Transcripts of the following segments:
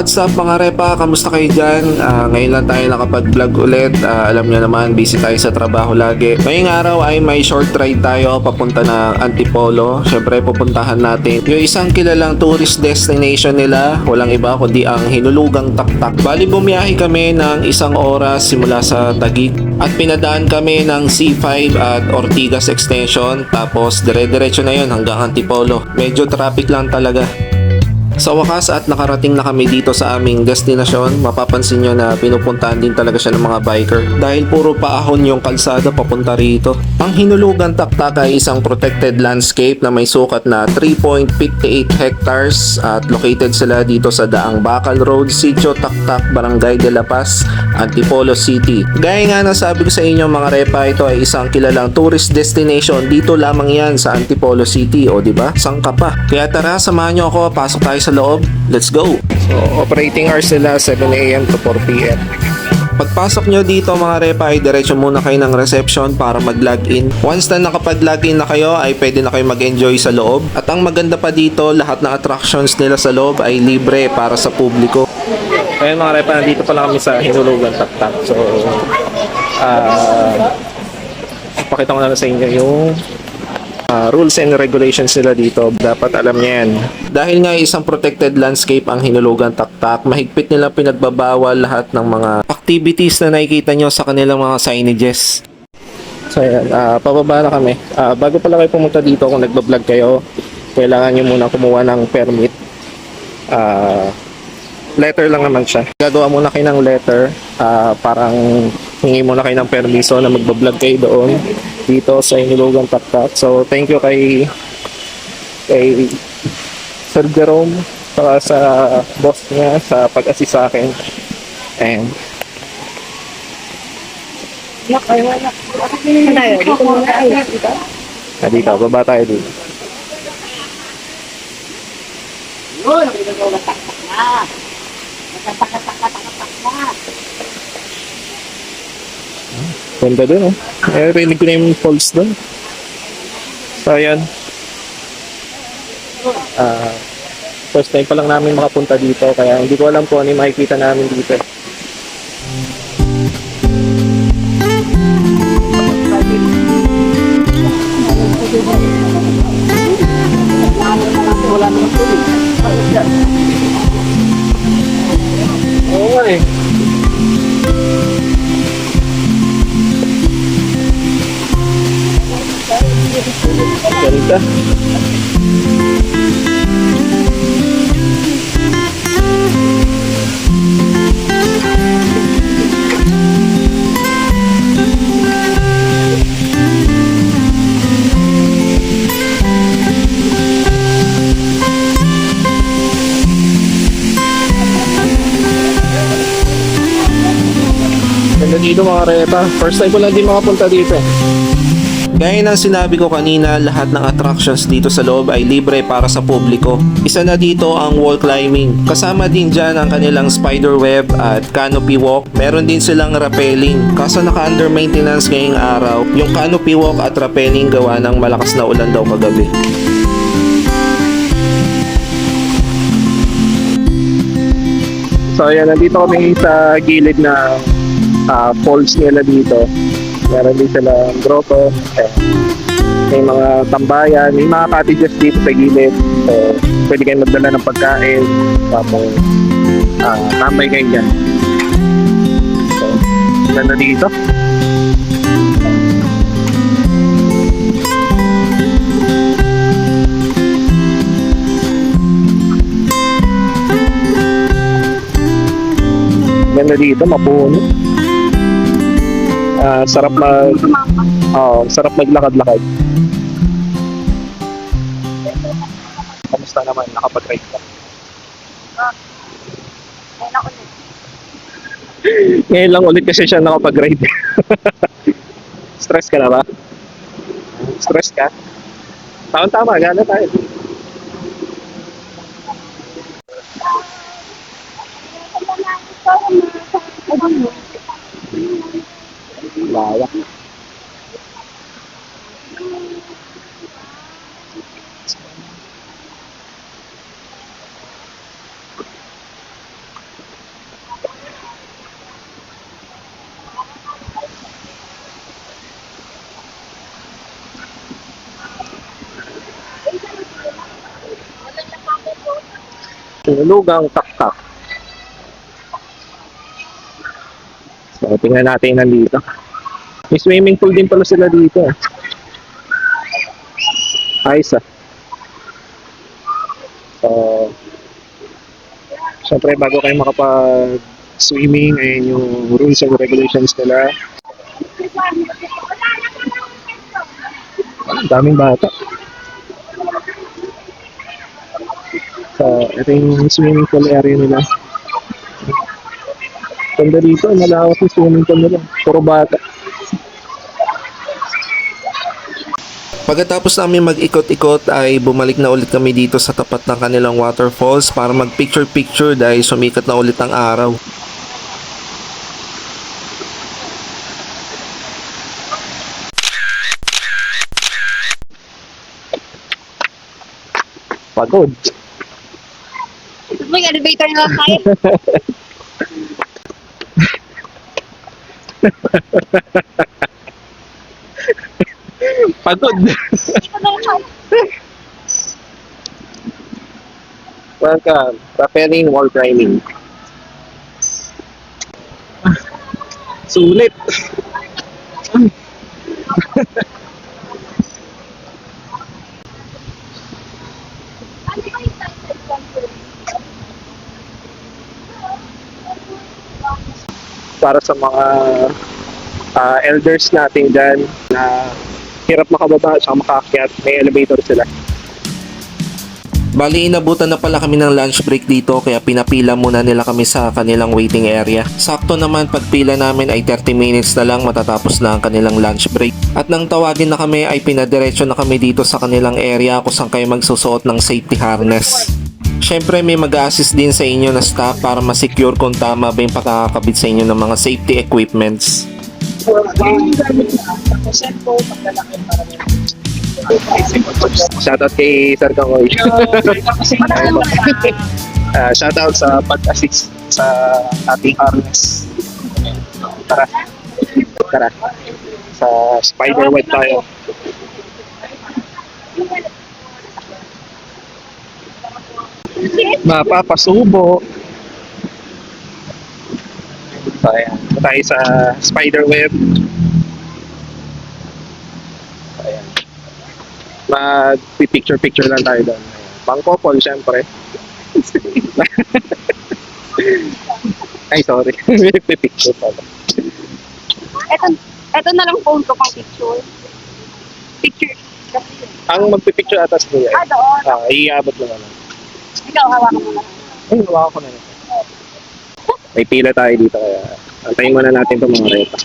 What's up mga repa? Kamusta kayo dyan? Ah, ngayon lang tayo nakapag-vlog ulit. Ah, alam nyo naman, busy tayo sa trabaho lagi. Ngayong araw ay may short ride tayo papunta na Antipolo. Siyempre, pupuntahan natin yung isang kilalang tourist destination nila. Walang iba kundi ang Hinulugang Taktak. Bali, bumiyahe kami ng isang oras simula sa Taguig. At pinadaan kami ng C5 at Ortigas Extension. Tapos, dire-diretso na yon hanggang Antipolo. Medyo traffic lang talaga. Sa wakas at nakarating na kami dito sa aming destinasyon, mapapansin nyo na pinupuntahan din talaga siya ng mga biker dahil puro paahon yung kalsada papunta rito. Ang Hinulugan Taktak ay isang protected landscape na may sukat na 3.58 hectares at located sila dito sa Daang Bakal Road, Sitio Taktak, Barangay de La Paz, Antipolo City. Gaya nga na sabi ko sa inyo mga repa, ito ay isang kilalang tourist destination dito lamang yan sa Antipolo City o di ba? Saan ka pa? Kaya tara, samahan nyo ako, pasok tayo sa loob. Let's go! So, operating hours nila 7am to 4pm. Pagpasok nyo dito mga repa ay diretso muna kayo ng reception para mag-login. Once na nakapag-login na kayo ay pwede na kayo mag-enjoy sa loob. At ang maganda pa dito, lahat ng attractions nila sa loob ay libre para sa publiko. Ayun mga repa, nandito pa lang kami sa Hinulugan Taktak. So, ah, pakita ko na lang sa inyo yung ah, rules and regulations nila dito. Dapat alam niya yan. Dahil nga isang protected landscape ang Hinulugan Taktak, mahigpit nila pinagbabawal lahat ng mga activities na nakikita nyo sa kanilang mga signages. So ayan, ah, pababa na kami. Ah, bago pala kayo pumunta dito kung nagbablog kayo, kailangan nyo muna kumuha ng permit. Ah, letter lang naman siya. Gagawa muna kayo ng letter, ah, parang hingi muna kayo ng permiso na magbablog kayo doon dito sa Inilugan Taktak. So thank you kay kay Sir Jerome saka sa boss niya sa pag-assist sa akin. And tayo? Dito baba tayo dito. Yun, natak na. Natatak-tatak-tatak na. Ganda dun, oh. Eh, rinig ko na yung falls dun. So, ayan. Ah, first time pa lang namin makapunta dito, kaya hindi ko alam kung ano yung makikita namin dito. Reta. First time ko lang din makapunta dito. Gaya ng sinabi ko kanina, lahat ng attractions dito sa loob ay libre para sa publiko. Isa na dito ang wall climbing. Kasama din dyan ang kanilang spider web at canopy walk. Meron din silang rappelling. Kaso naka under maintenance ngayong araw, yung canopy walk at rappelling gawa ng malakas na ulan daw kagabi. So ayan, nandito kami sa gilid na ah, falls nila dito. Meron din sila grotto. Eh, may mga tambayan, may mga cottages dito sa gilid. So, pwede kayong magdala ng pagkain. Tapos, ah, tambay kayo dyan. So, ganda dito. Ganda dito, mapuno. Ah, sarap mag... Oo, sarap maglakad-lakad. Kamusta naman? Nakapag-ride ka? Ayun ako ulit. Ngayon lang ulit kasi siya nakapag-ride. Stress ka na ba? Stress ka? Tama-tama, gana tayo. Lawak. Tulugang taktak. So, tingnan natin nandito. May swimming pool din pala sila dito. Ayos ah. So, syempre bago kayo makapag-swimming, ayun yung rules and regulations nila. Ang daming bata. So, ito yung swimming pool area nila. Ganda dito, malawak yung swimming pool nila. Puro bata. Pagkatapos namin mag-ikot-ikot ay bumalik na ulit kami dito sa tapat ng kanilang waterfalls para mag-picture-picture dahil sumikat na ulit ang araw. Pagod. May elevator na lang tayo. Pagod. Welcome. Rappelling wall climbing. Sulit. Para sa mga ah, elders natin dyan na hirap makababa at makaakyat, may elevator sila. Bali, inabutan na pala kami ng lunch break dito kaya pinapila muna nila kami sa kanilang waiting area. Sakto naman pagpila namin ay 30 minutes na lang matatapos na ang kanilang lunch break. At nang tawagin na kami ay pinadiretso na kami dito sa kanilang area kung saan kayo magsusuot ng safety harness. Siyempre may mag-assist din sa inyo na staff para ma-secure kung tama ba yung pagkakabit sa inyo ng mga safety equipments. Shoutout kay Sir Kangoy. Ah, shoutout sa pag-assist sa ating harness. Tara. Tara. Sa spider web tayo. Mapapasubo. Tayo, tayo sa spider web. Mag-picture-picture lang tayo doon. Pang couple, syempre. Ay, sorry. Picture pala. Eto, eto na lang phone ko pang picture. Picture. Ang magpipicture atas mo yan. Ah, doon. Ah, iabot mo naman. Ikaw, hawakan mo na. Ay, hawakan ko na yun. May pila tayo dito kaya antayin muna natin itong mga reta.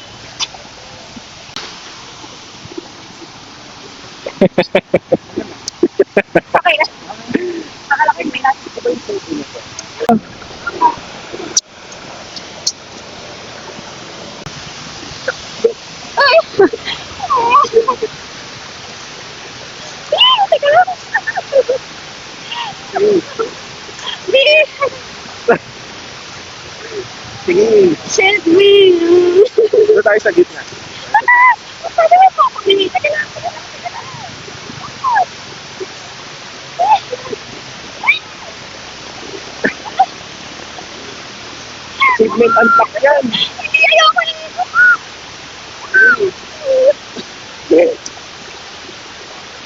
Okay na. Akala ko yung may nasa ito yung photo niya. Ay! Teka lang. Sige, Send me. dito tayo sa gitna. Sabi mo po ako, Teka lang. Teka lang. Teka lang. Segment unlock yan. Hindi, ayoko na ito.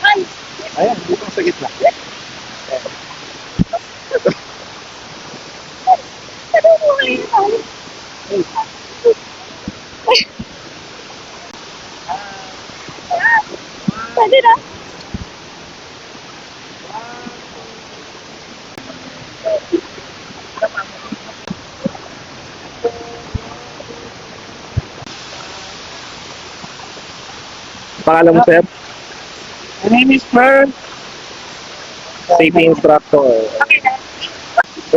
Ay, Ayan, dito sa gitna. sabi mo kayo. Pwede na. Pangalan mo, sir? My name is Fern. Safety instructor.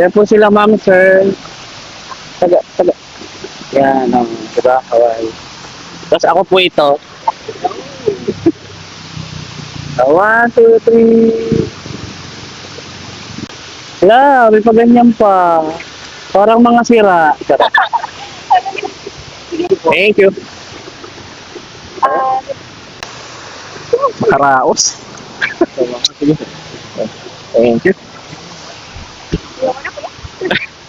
Yan po sila, ma'am, sir. Taga, taga. Yan, um, diba? Hawaii. Tapos ako po ito. Ah, One, two, three. Wala, may pa ganyan pa. Parang mga sira. Thank you. Ah, Karaos. Thank you. ko na kuya. Thank you.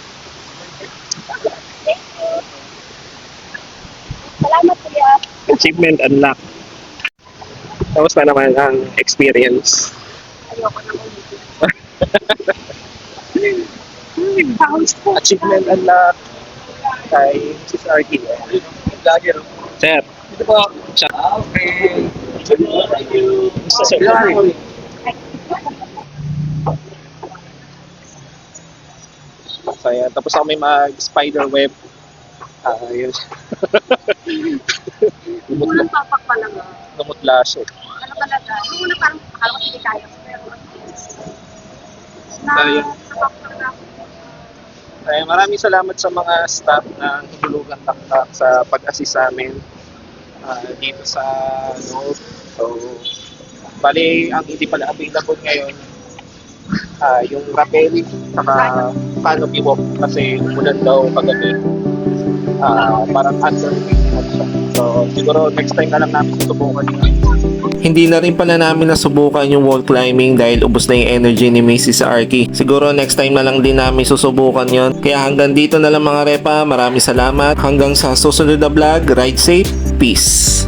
Salamat kuya. Achievement unlocked. Tapos na naman ang experience. Ayoko na ulitin. Sounds po. Achievement unlocked kay Mrs. RT. Vlogger. Sir. Ito po. Siya. Okay. Thank you. Sir. So, ayan. Tapos ako may mag-spider web. Ah, yun. lumot, Unang papak pa lang. ah. lumutla siya. Ano talaga? Yung una parang akala ko hindi kaya. Pero na, Ayun. Ay, maraming salamat sa mga staff ng Hulugan Taktak sa pag-assist sa amin ah, dito sa North. So, bali, ang hindi pala available ngayon, ah, yung rappel, saka canopy walk kasi umulan daw kagabi. Ah, parang under siya. So, siguro next time na lang namin susubukan yun. Hindi na rin pala namin nasubukan yung wall climbing dahil ubos na yung energy ni Mrs. Arky. Siguro next time na lang din namin susubukan yon. Kaya hanggang dito na lang mga repa. Maraming salamat. Hanggang sa susunod na vlog. Ride safe. Peace.